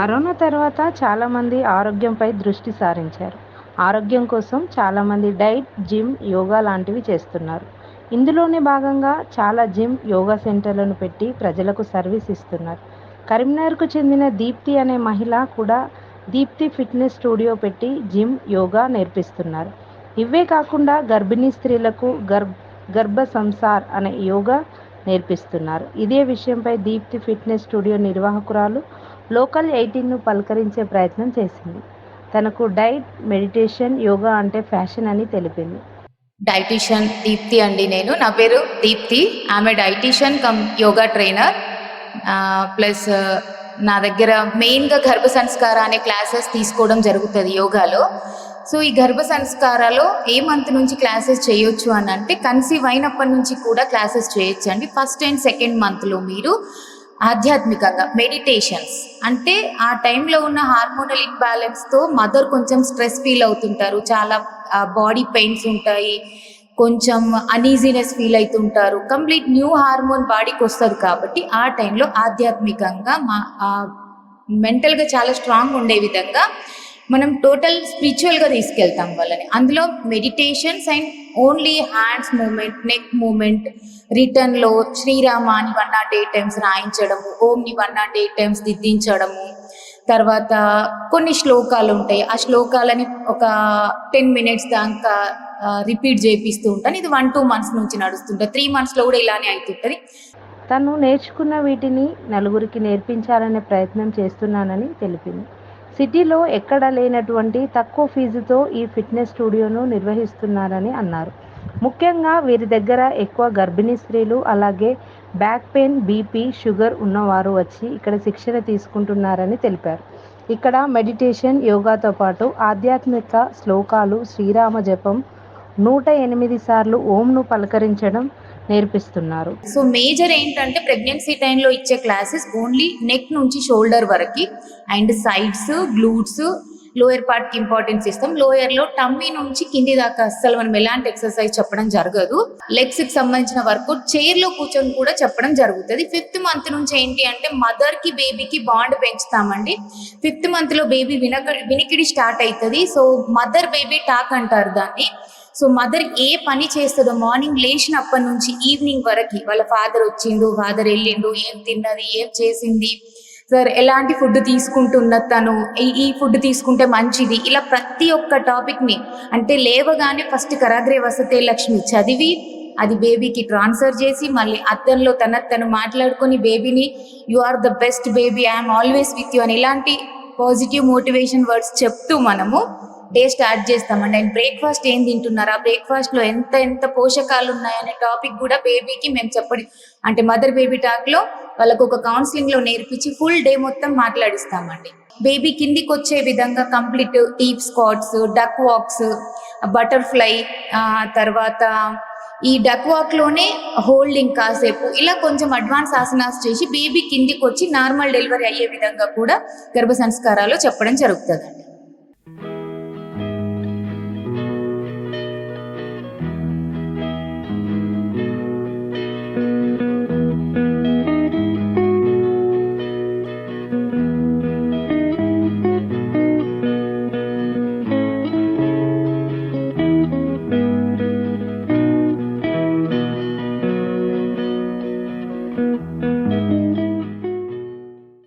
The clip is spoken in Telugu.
కరోనా తర్వాత చాలామంది ఆరోగ్యంపై దృష్టి సారించారు. ఆరోగ్యం కోసం చాలామంది డైట్ జిమ్ యోగా లాంటివి చేస్తున్నారు. ఇందులోనే భాగంగా చాలా జిమ్ యోగా సెంటర్లను పెట్టి ప్రజలకు సర్వీస్ ఇస్తున్నారు. కరీంనగర్కు చెందిన దీప్తి అనే మహిళ కూడా దీప్తి ఫిట్నెస్ స్టూడియో పెట్టి జిమ్ యోగా నేర్పిస్తున్నారు. ఇవే కాకుండా గర్భిణీ స్త్రీలకు గర్భ గర్భ సంసార్ అనే యోగా నేర్పిస్తున్నారు. ఇదే విషయంపై దీప్తి ఫిట్నెస్ స్టూడియో నిర్వాహకురాలు లోకల్ ఎయిటీన్ను పలకరించే ప్రయత్నం చేసింది. తనకు డైట్ మెడిటేషన్ యోగా అంటే ఫ్యాషన్ అని తెలిపింది. డైటీషియన్ దీప్తి అండి నేను. నా పేరు దీప్తి. ఆమె dietician cum yoga trainer plus నా దగ్గర మెయిన్గా గర్భ సంస్కార అనే క్లాసెస్ తీసుకోవడం జరుగుతుంది యోగాలో. సో ఈ గర్భ సంస్కారాలో ఏ మంత్ నుంచి క్లాసెస్ చేయొచ్చు అని అంటే కన్సీవ్ అయినప్పటి నుంచి కూడా క్లాసెస్ చేయొచ్చు అండి ఫస్ట్ అండ్ సెకండ్ మంత్లో మీరు ఆధ్యాత్మికంగా మెడిటేషన్స్ అంటే ఆ టైంలో ఉన్న హార్మోనల్ ఇంబ్యాలెన్స్తో మదర్ కొంచెం స్ట్రెస్ ఫీల్ అవుతుంటారు. చాలా బాడీ పెయిన్స్ ఉంటాయి. కొంచెం అనీజీనెస్ ఫీల్ అవుతుంటారు కంప్లీట్ న్యూ హార్మోన్ బాడీకి వస్తుంది కాబట్టి ఆ టైంలో ఆధ్యాత్మికంగా మా మెంటల్గా చాలా స్ట్రాంగ్ ఉండే విధంగా మనం టోటల్ స్పిరిచువల్గా తీసుకెళ్తాం వాళ్ళని. అందులో meditations and only hands moment neck moment రిటర్న్లో శ్రీరామ అని వన్ నాట్ ఎయిట్ టైమ్స్ రాయించడము ఓంని వన్ నాట్ ఎయిట్ టైమ్స్ దిద్దించడము తర్వాత కొన్ని శ్లోకాలు ఉంటాయి. ఆ శ్లోకాలని ఒక టెన్ మినిట్స్ దాకా రిపీట్ చేపిస్తూ ఉంటాను. ఇది వన్ టూ మంత్స్ నుంచి నడుస్తుంటుంది. త్రీ మంత్స్లో కూడా ఇలానే అవుతుంటుంది తను నేర్చుకున్న వీటిని నలుగురికి నేర్పించాలనే ప్రయత్నం చేస్తున్నానని తెలిపింది. సిటీలో ఎక్కడ లేనటువంటి తక్కువ ఫీజుతో ఈ ఫిట్నెస్ స్టూడియోను నిర్వహిస్తున్నారని అన్నారు. ముఖ్యంగా వీరి దగ్గర ఎక్కువ గర్భిణీ స్త్రీలు అలాగే బ్యాక్ పెయిన్ బీపీ షుగర్ ఉన్నవారు వచ్చి ఇక్కడ శిక్షణ తీసుకుంటున్నారని తెలిపారు. ఇక్కడ మెడిటేషన్ యోగాతో పాటు ఆధ్యాత్మిక శ్లోకాలు శ్రీరామ జపం నూట ఎనిమిది సార్లు ఓంను పలకరించడం నేర్పిస్తున్నారు. సో మేజర్ ఏంటంటే ప్రెగ్నెన్సీ టైంలో ఇచ్చే క్లాసెస్ ఓన్లీ నెక్ నుంచి షోల్డర్ వరకు అండ్ సైడ్స్ గ్లూట్స్ లోయర్ పార్ట్కి ఇంపార్టెన్స్ ఇస్తాం. లోయర్లో టమ్మీ నుంచి కింది దాకా అస్సలు మనం ఎలాంటి ఎక్సర్సైజ్ చెప్పడం జరగదు. లెగ్స్కి సంబంధించిన వర్క్ చైర్లో కూర్చొని కూడా చెప్పడం జరుగుతుంది. ఫిఫ్త్ మంత్ నుంచి ఏంటి అంటే మదర్కి బేబీకి బాండ్ పెంచుతామండి. ఫిఫ్త్ మంత్లో బేబీ వినక వినికిడి స్టార్ట్ అవుతుంది సో మదర్ బేబీ టాక్ అంటారు దాన్ని. సో మదర్ ఏ పని చేస్తుందో మార్నింగ్ లేచినప్పటి నుంచి ఈవినింగ్ వరకు వాళ్ళ ఫాదర్ వచ్చిండు ఫాదర్ వెళ్ళిండు ఏం తిన్నది ఏం చేసింది? సార్ ఎలాంటి ఫుడ్ తీసుకుంటున్న తను? ఈ- ఈ ఫుడ్ తీసుకుంటే మంచిది. ఇలా ప్రతి ఒక్క టాపిక్ని అంటే లేవగానే ఫస్ట్ కరాగ్రే వసతే లక్ష్మి చదివి అది బేబీకి ట్రాన్స్ఫర్ చేసి మళ్ళీ అద్దంలో తన తను మాట్లాడుకొని బేబీని you are the best baby I'm always with you అని ఇలాంటి పాజిటివ్ మోటివేషన్ వర్డ్స్ చెప్తూ మనము డే స్టార్ట్ చేస్తామండి. అండ్ బ్రేక్ఫాస్ట్ ఏం తింటున్నారు? ఆ బ్రేక్ఫాస్ట్లో ఎంత ఎంత పోషకాలు ఉన్నాయనే టాపిక్ కూడా బేబీకి మేము చెప్పడం అంటే మదర్ బేబీ టాక్లో వాళ్ళకు ఒక కౌన్సిలింగ్లో నేర్పించి ఫుల్ డే మొత్తం మాట్లాడిస్తామండి. బేబీ కిందికి వచ్చే విధంగా complete deep squats duck walks butterfly తర్వాత ఈ డక్ వాక్లోనే హోల్డింగ్ కాసేపు ఇలా కొంచెం అడ్వాన్స్ ఆసనాస్ చేసి బేబీ కిందికి వచ్చి నార్మల్ డెలివరీ అయ్యే విధంగా కూడా గర్భ సంస్కారాలు చెప్పడం జరుగుతుందండి.